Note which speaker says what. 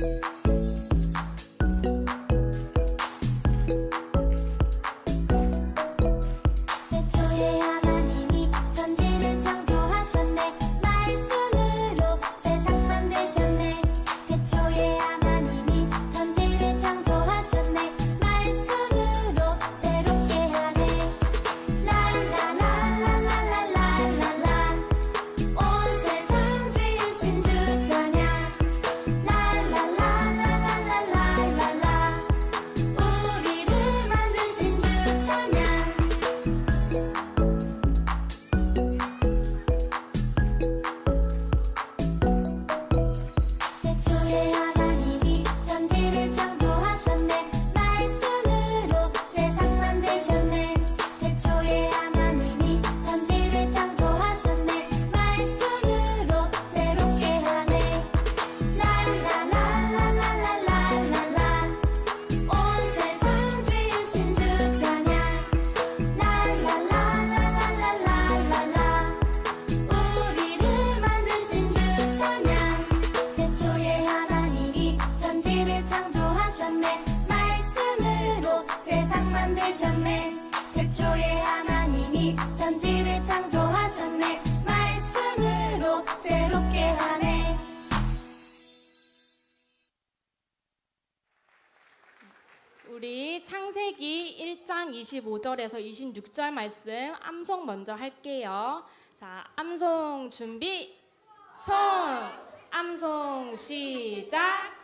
Speaker 1: Thank you. 하셨네 말씀으로 세상 만드셨네 태초에 하나님이 천지를 창조하셨네 말씀으로 새롭게 하네 우리
Speaker 2: 창세기 1장 25절에서 26절 말씀 암송 먼저 할게요. 자, 암송 준비. 성 암송 시작.